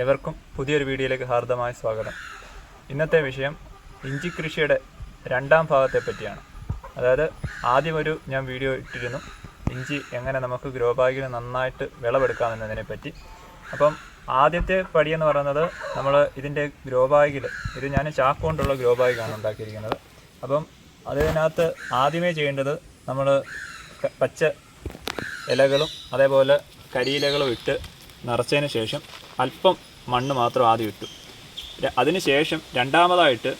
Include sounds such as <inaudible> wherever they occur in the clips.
ഏവർക്കും പുതിയൊരു വീഡിയോയിലേക്ക് ഹാർദമായ സ്വാഗതം. ഇന്നത്തെ വിഷയം ഇഞ്ചി കൃഷിയുടെ രണ്ടാം ഭാഗത്തെ പറ്റിയാണ് അതായത് ആദ്യം ഒരു ഞാൻ വീഡിയോ ഇട്ടിരുന്നു ഇഞ്ചി എങ്ങനെ നമുക്ക് ഗ്രോ ബാഗിൽ നന്നായിട്ട് വിളവെടുക്കാമെന്നതിനെ പറ്റി അപ്പം ആദ്യത്തെ പടിയെന്ന് പറയുന്നത് നമ്മൾ ഇതിന്റെ ഗ്രോ ബാഗിൽ ഇത് ഞാൻ ചാക്ക് കൊണ്ടുള്ള ഗ്രോ ബാഗാണ് ഉണ്ടാക്കിയിരിക്കുന്നത്. അപ്പം അതിനകത്ത് ആദ്യമേ ചെയ്യേണ്ടത് നമ്മൾ പച്ച ഇലകളും അതേപോലെ കരിയിലകളും ഇട്ട് നിറച്ചതിന് ശേഷം അല്പം മണ്ണ് മാത്രം ആദ്യം ഇട്ടു. അതിനുശേഷം അതിന് ശേഷം രണ്ടാമതായിട്ട്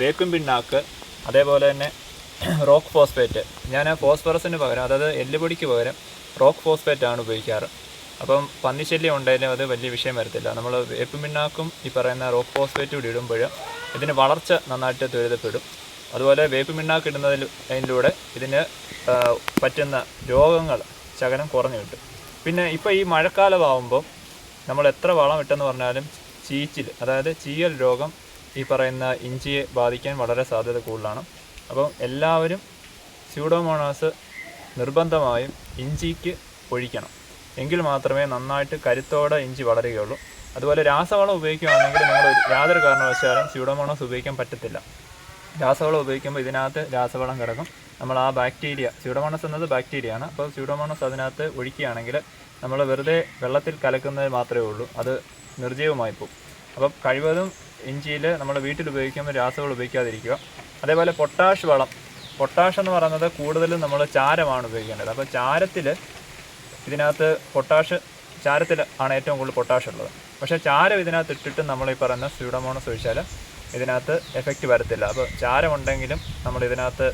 വേക്കും പിണ്ണാക്ക് അതേപോലെ തന്നെ <clears throat> റോക്ക് ഫോസ്ഫേറ്റ്. ഞാൻ ആ ഫോസ്ഫറസിന് പകരം അതായത് എല്ലുപൊടിക്ക് പകരം റോക്ക് ഫോസ്ഫേറ്റ് ആണ് ഉപയോഗിക്കാറ്. അപ്പം പന്നിശല്യം ഉണ്ടായാലും അത് വലിയ വിഷയം വരത്തില്ല. നമ്മൾ വേപ്പും പിണ്ണാക്കും ഈ പറയുന്ന റോക്ക് ഫോസ്ഫേറ്റ് കൂടി ഇടുമ്പോൾ ഇതിന് വളർച്ച നന്നായിട്ട് ത്വരിതപ്പെടും. അതുപോലെ വേപ്പ് പിണ്ണാക്ക് ഇടുന്നതിൽ അതിലൂടെ ഇതിന് പറ്റുന്ന രോഗങ്ങൾ ശകലം കുറഞ്ഞു കിട്ടും. പിന്നെ ഇപ്പോൾ ഈ മഴക്കാലമാകുമ്പോൾ നമ്മൾ എത്ര വളം ഇട്ടെന്ന് പറഞ്ഞാലും ചീച്ചിൽ അതായത് ചീയൽ രോഗം ഈ പറയുന്ന ഇഞ്ചിയെ ബാധിക്കാൻ വളരെ സാധ്യത കൂടുതലാണ്. അപ്പം എല്ലാവരും സ്യൂഡോമോണാസ് നിർബന്ധമായും ഇഞ്ചിക്ക് ഒഴിക്കണം. എങ്കിൽ മാത്രമേ നന്നായിട്ട് കരുത്തോടെ ഇഞ്ചി വളരുകയുള്ളൂ. അതുപോലെ രാസവളം ഉപയോഗിക്കുകയാണെങ്കിൽ നിങ്ങൾ യാതൊരു കാരണവശാലും സ്യൂഡോമോണാസ് ഉപയോഗിക്കാൻ പറ്റത്തില്ല. രാസവളം ഉപയോഗിക്കുമ്പോൾ ഇതിനകത്ത് രാസവളം കിടക്കും നമ്മൾ ആ ബാക്ടീരിയ സ്യൂഡോമോണസ് എന്നത് ബാക്ടീരിയ ആണ്. അപ്പോൾ സ്യൂഡോമോണസ് അതിനകത്ത് ഒഴിക്കുകയാണെങ്കിൽ നമ്മൾ വെറുതെ വെള്ളത്തിൽ കലക്കുന്നത് മാത്രമേ ഉള്ളൂ. അത് നിർജീവമായി പോകും. അപ്പം കഴിവതും ഇഞ്ചിയിൽ നമ്മൾ വീട്ടിൽ ഉപയോഗിക്കുമ്പോൾ രാസവളം ഉപയോഗിക്കാതിരിക്കുക. അതേപോലെ പൊട്ടാഷ് വളം. പൊട്ടാഷ് എന്ന് പറയുന്നത് കൂടുതലും നമ്മൾ ചാരമാണ് ഉപയോഗിക്കേണ്ടത്. അപ്പോൾ ചാരത്തിൽ ഇതിനകത്ത് പൊട്ടാഷ് ചാരത്തിൽ ആണ് ഏറ്റവും കൂടുതൽ പൊട്ടാഷ് ഉള്ളത്. പക്ഷേ ചാരം ഇതിനകത്ത് ഇട്ടിട്ട് നമ്മൾ ഈ പറയുന്ന സ്യൂഡോമോണസ് ഒഴിച്ചാൽ ഇതിനകത്ത് എഫക്റ്റ് വരത്തില്ല. അപ്പോൾ ചാരമുണ്ടെങ്കിലും നമ്മൾ ഇതിനകത്ത്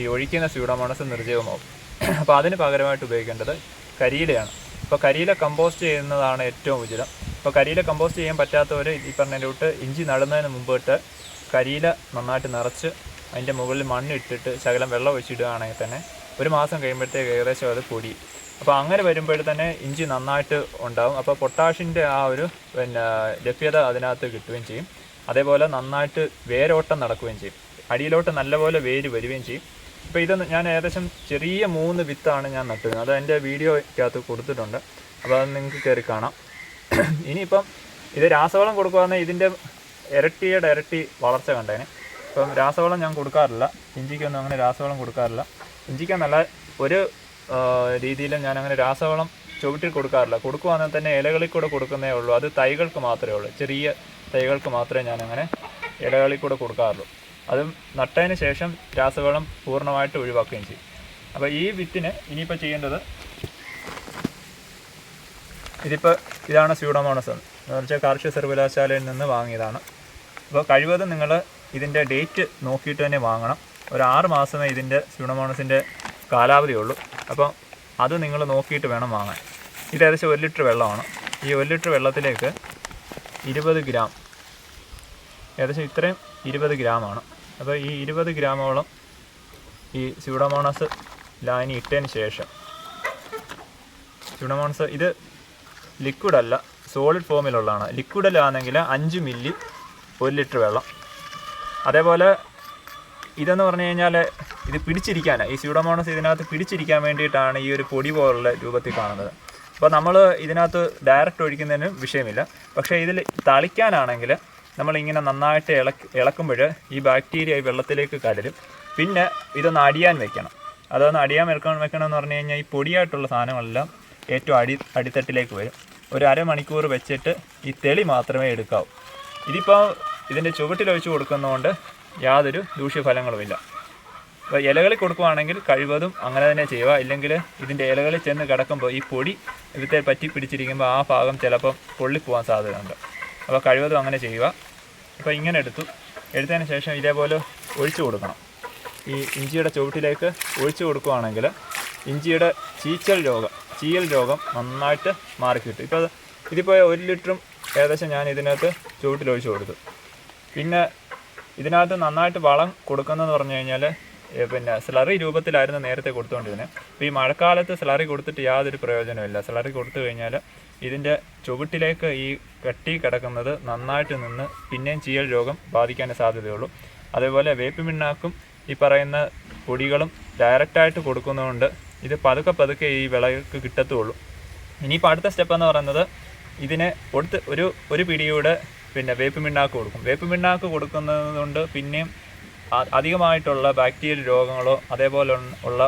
ഈ ഒഴിക്കുന്ന സ്യൂഡോമോണസ് നിർജീവമാവും. <clears throat> അപ്പോൾ അതിന് പകരമായിട്ട് ഉപയോഗിക്കേണ്ടത് കരിയിലയാണ്. അപ്പോൾ കരിയില കമ്പോസ്റ്റ് ചെയ്യുന്നതാണ് ഏറ്റവും ഉചിതം. അപ്പോൾ കരിയില കമ്പോസ്റ്റ് ചെയ്യാൻ പറ്റാത്തവർ ഈ പറഞ്ഞതിലോട്ട് ഇഞ്ചി നടുന്നതിന് മുമ്പിട്ട് കരിയില നന്നായിട്ട് നിറച്ച് അതിന്റെ മുകളിൽ മണ്ണിട്ടിട്ട് ശകലം വെള്ളം ഒഴിച്ചിടുകയാണെങ്കിൽ തന്നെ ഒരു മാസം കഴിയുമ്പോഴത്തേക്ക് ഏകദേശം അത് പൊടി. അപ്പോൾ അങ്ങനെ വരുമ്പോൾ തന്നെ ഇഞ്ചി നന്നായിട്ട് ഉണ്ടാവും. അപ്പോൾ പൊട്ടാഷിന്റെ ആ ഒരു പിന്നെ ലഭ്യത അതിനകത്ത് കിട്ടുകയും ചെയ്യും. അതേപോലെ നന്നായിട്ട് വേരോട്ടം നടക്കുകയും ചെയ്യും. അടിയിലോട്ട് നല്ലപോലെ വേര് വരികയും ചെയ്യും. ഇപ്പോൾ ഇത് ഞാൻ ഏകദേശം ചെറിയ മൂന്ന് വിത്താണ് ഞാൻ നട്ടത് അത് എന്റെ വീഡിയോയ്ക്കകത്ത് കൊടുത്തിട്ടുണ്ട്. അപ്പോൾ അത് നിങ്ങൾക്ക് കയറി കാണാം. ഇനിയിപ്പം ഇത് രാസവളം കൊടുക്കുകയാണെങ്കിൽ ഇതിന്റെ ഇരട്ടിയുടെ ഇരട്ടി വളർച്ച കണ്ടേനെ. ഇപ്പം രാസവളം ഞാൻ കൊടുക്കാറില്ല. ഇഞ്ചിക്കൊന്നും അങ്ങനെ രാസവളം കൊടുക്കാറില്ല. ഇഞ്ചിക്കെന്നല്ല ഒരു ആ, രീതിയിലും ഞാൻ അങ്ങനെ രാസവളം ചുവട്ടിൽ കൊടുക്കാറില്ല. കൊടുക്കുവാണെങ്കിൽ തന്നെ ഇലകളിൽ കൂടെ കൊടുക്കുന്നേ ഉള്ളൂ. അത് തൈകൾക്ക് മാത്രമേ ഉള്ളൂ. ചെറിയ തൈകൾക്ക് മാത്രമേ ഞാൻ അങ്ങനെ ഇലകളിൽ കൂടെ കൊടുക്കാറുള്ളൂ. അതും നട്ടതിന് ശേഷം രാസവളം പൂർണമായിട്ട് ഒഴിവാക്കുകയും ചെയ്യും. അപ്പോൾ ഈ വിത്തിന് ഇനിയിപ്പോൾ ചെയ്യേണ്ടത് ഇതിപ്പോൾ ഇതാണ് സ്യൂഡോമോണസ് എന്ന് വെച്ചാൽ കാർഷിക സർവകലാശാലയിൽ നിന്ന് വാങ്ങിയതാണ്. അപ്പോൾ കഴിവതും നിങ്ങൾ ഇതിന്റെ ഡേറ്റ് നോക്കിയിട്ട് തന്നെ വാങ്ങണം. ഒരു ആറ് മാസമേ ഇതിന്റെ സ്യൂഡോമോണസിന്റെ കാലാവധി ഉള്ളൂ അപ്പോൾ അത് നിങ്ങൾ നോക്കിയിട്ട് വേണം വാങ്ങാൻ. ഇത് ഏകദേശം ഒരു ലിറ്റർ വെള്ളമാണ്. ഈ ഒരു ലിറ്റർ വെള്ളത്തിലേക്ക് ഇരുപത് ഗ്രാം ഏകദേശം ഇത്രയും ഇരുപത് ഗ്രാമാണ്. അപ്പോൾ ഈ ഇരുപത് ഗ്രാമോളം ഈ സ്യൂഡോമോണസ് ലായനി ഇട്ടതിന് ശേഷം സ്യൂഡോമോണസ് ഇത് ലിക്വിഡല്ല സോളിഡ് ഫോമിലുള്ളതാണ് ലിക്വിഡിലാണെങ്കിൽ അഞ്ച് മില്ലി ഒരു ലിറ്റർ വെള്ളം. അതേപോലെ ഇതെന്ന് പറഞ്ഞു കഴിഞ്ഞാൽ ഇത് പിടിച്ചിരിക്കാനാണ്. ഈ സ്യൂഡോമോണസ് ഇതിനകത്ത് പിടിച്ചിരിക്കാൻ വേണ്ടിയിട്ടാണ് ഈ ഒരു പൊടി പോലുള്ള രൂപത്തിൽ കാണുന്നത്. അപ്പോൾ നമ്മൾ ഇതിനകത്ത് ഡയറക്റ്റ് ഒഴിക്കുന്നതിന് വിഷയമില്ല. പക്ഷേ ഇതിൽ തളിക്കാനാണെങ്കിൽ നമ്മളിങ്ങനെ നന്നായിട്ട് ഇള ഇളക്കുമ്പോൾ ഈ ബാക്ടീരിയ ഈ വെള്ളത്തിലേക്ക് കലരും പിന്നെ ഇതൊന്ന് അടിയാൻ വെക്കണം. അതൊന്ന് അടിയാൻ വെക്കണം വെക്കണം എന്ന് പറഞ്ഞു കഴിഞ്ഞാൽ ഈ പൊടിയായിട്ടുള്ള സാധനങ്ങളെല്ലാം ഏറ്റവും അടി അടിത്തട്ടിലേക്ക് വരും. ഒരു അരമണിക്കൂർ വെച്ചിട്ട് ഈ തെളി മാത്രമേ എടുക്കാവൂ. ഇതിപ്പോൾ ഇതിന്റെ ചുവട്ടിൽ ഒഴിച്ച് കൊടുക്കുന്നതുകൊണ്ട് യാതൊരു ദൂഷ്യഫലങ്ങളുമില്ല. അപ്പോൾ ഇലകളിൽ കൊടുക്കുവാണെങ്കിൽ കഴിവതും അങ്ങനെ തന്നെ ചെയ്യുക. ഇല്ലെങ്കിൽ ഇതിന്റെ ഇലകളിൽ ചെന്ന് കിടക്കുമ്പോൾ ഈ പൊടി ഇവിടുത്തെ പറ്റി പിടിച്ചിരിക്കുമ്പോൾ ആ ഭാഗം ചിലപ്പം പൊള്ളിപ്പോവാൻ സാധ്യതയുണ്ട്. അപ്പോൾ കഴിവതും അങ്ങനെ ചെയ്യുക. അപ്പോൾ ഇങ്ങനെ എടുത്തു. എടുത്തതിന് ശേഷം ഇതേപോലെ ഒഴിച്ചു കൊടുക്കണം. ഈ ഇഞ്ചിയുടെ ചുവട്ടിലേക്ക് ഒഴിച്ചു കൊടുക്കുവാണെങ്കിൽ ഇഞ്ചിയുടെ ചീച്ചൽ രോഗം ചീയൽ രോഗം നന്നായിട്ട് മാറിക്കിട്ടും. ഇപ്പോൾ ഇതിപ്പോൾ ഒരു ലിറ്ററും ഏകദേശം ഞാൻ ഇതിനകത്ത് ചുവട്ടിൽ ഒഴിച്ചു കൊടുത്തു. പിന്നെ ഇതിനകത്ത് നന്നായിട്ട് വളം കൊടുക്കുന്നതെന്ന് പറഞ്ഞു കഴിഞ്ഞാൽ പിന്നെ സ്ലറി രൂപത്തിലായിരുന്നു നേരത്തെ കൊടുത്തുകൊണ്ടിരുന്നത് അപ്പോൾ ഈ മഴക്കാലത്ത് സ്ലറി കൊടുത്തിട്ട് യാതൊരു പ്രയോജനമില്ല സ്ലറി കൊടുത്തു കഴിഞ്ഞാൽ ഇതിന്റെ ചുവട്ടിലേക്ക് ഈ കെട്ടി കിടക്കുന്നത് നന്നായിട്ട് നിന്ന് പിന്നെയും ചീയൽ രോഗം ബാധിക്കാൻ സാധ്യതയുള്ളൂ. അതേപോലെ വേപ്പ് പിണ്ണാക്കും ഈ പറയുന്ന പൊടികളും ഡയറക്റ്റായിട്ട് കൊടുക്കുന്നതുകൊണ്ട് ഇത് പതുക്കെ പതുക്കെ ഈ വിളകൾക്ക് കിട്ടത്തുള്ളൂ. ഇനിയിപ്പോൾ അടുത്ത സ്റ്റെപ്പ് എന്ന് പറയുന്നത് ഇതിനെ കൊടുത്ത് ഒരു ഒരു പിടിയുടെ പിന്നെ വേപ്പ് മിണ്ണാക്ക് കൊടുക്കും. വേപ്പ് മിണ്ണാക്ക് കൊടുക്കുന്നത് കൊണ്ട് പിന്നെയും അധികമായിട്ടുള്ള ബാക്ടീരിയൽ രോഗങ്ങളോ അതേപോലെ ഉള്ള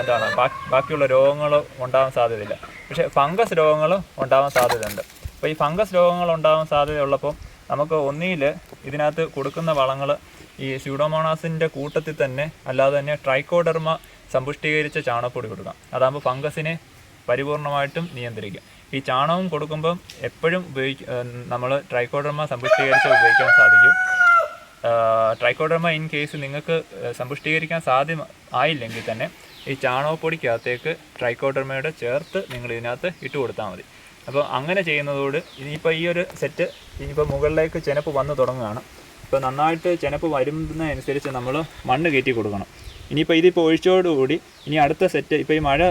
എന്താണ് ബാക്കിയുള്ള രോഗങ്ങളോ ഉണ്ടാകാൻ സാധ്യതയില്ല. പക്ഷേ ഫംഗസ് രോഗങ്ങൾ ഉണ്ടാകാൻ സാധ്യതയുണ്ട്. അപ്പോൾ ഈ ഫംഗസ് രോഗങ്ങൾ ഉണ്ടാകാൻ സാധ്യതയുള്ളപ്പോൾ നമുക്ക് ഒന്നിയിൽ ഇതിനകത്ത് കൊടുക്കുന്ന വളങ്ങൾ ഈ സ്യൂഡോമോണാസിന്റെ കൂട്ടത്തിൽ തന്നെ അല്ലാതെ തന്നെ ട്രൈക്കോഡർമ സമ്പുഷ്ടീകരിച്ച ചാണകപ്പൊടി കൊടുക്കാം. അതാകുമ്പോൾ ഫംഗസിനെ പരിപൂർണമായിട്ടും നിയന്ത്രിക്കും. ഈ ചാണകം കൊടുക്കുമ്പം എപ്പോഴും ഉപയോഗിക്ക നമ്മൾ ട്രൈക്കോഡർമ സമ്പുഷ്ടീകരിച്ച് ഉപയോഗിക്കാൻ സാധിക്കും. ട്രൈക്കോഡർമ ഇൻ കേസ് നിങ്ങൾക്ക് സമ്പുഷ്ടീകരിക്കാൻ സാധ്യം ആയില്ലെങ്കിൽ തന്നെ ഈ ചാണകപ്പൊടിക്കകത്തേക്ക് ട്രൈക്കോഡർമയുടെ ചേർത്ത് നിങ്ങൾ ഇതിനകത്ത് ഇട്ട് കൊടുത്താൽ മതി. അപ്പോൾ അങ്ങനെ ചെയ്യുന്നതോട് ഇനിയിപ്പോൾ ഈ ഒരു സെറ്റ് ഇനിയിപ്പോൾ മുകളിലേക്ക് ചെനപ്പ് വന്ന് തുടങ്ങുകയാണ്. ഇപ്പോൾ നന്നായിട്ട് ചെനപ്പ് വരുന്നതനുസരിച്ച് നമ്മൾ മണ്ണ് കയറ്റി കൊടുക്കണം. ഇനിയിപ്പോൾ ഇതിപ്പോൾ ഒഴിച്ചോടുകൂടി ഇനി അടുത്ത സെറ്റ് ഇപ്പോൾ ഈ മഴ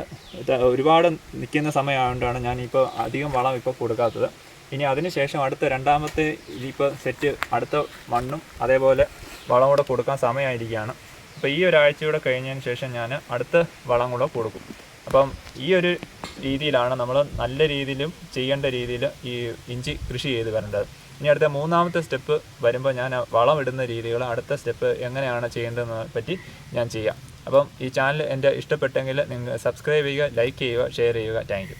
ഒരുപാട് നിൽക്കുന്ന സമയമായതുകൊണ്ടാണ് ഞാനിപ്പോൾ അധികം വളം ഇപ്പോൾ കൊടുക്കാത്തത്. ഇനി അതിനുശേഷം അടുത്ത രണ്ടാമത്തെ ഇനിയിപ്പോൾ സെറ്റ് അടുത്ത മണ്ണും അതേപോലെ വളം കൂടെ കൊടുക്കാൻ സമയമായിരിക്കുകയാണ്. അപ്പോൾ ഈ ഒരാഴ്ചയൂടെ കഴിഞ്ഞതിന് ശേഷം ഞാൻ അടുത്ത വളം കൂടെ കൊടുക്കും. അപ്പം ഈ ഒരു രീതിയിലാണ് നമ്മൾ നല്ല രീതിയിലും ചെയ്യേണ്ട രീതിയിൽ ഈ ഇഞ്ചി കൃഷി ചെയ്ത് വരേണ്ടത്. ഇനി അടുത്ത മൂന്നാമത്തെ സ്റ്റെപ്പ് വരുമ്പോൾ ഞാൻ വളം ഇടുന്ന രീതികൾ അടുത്ത സ്റ്റെപ്പ് എങ്ങനെയാണ് ചെയ്യേണ്ടതെന്ന് പറ്റി ഞാൻ ചെയ്യാം. അപ്പം ഈ ചാനൽ എന്റെ ഇഷ്ടപ്പെട്ടെങ്കിൽ നിങ്ങൾ സബ്സ്ക്രൈബ് ചെയ്യുക ലൈക്ക് ചെയ്യുക ഷെയർ ചെയ്യുക. താങ്ക്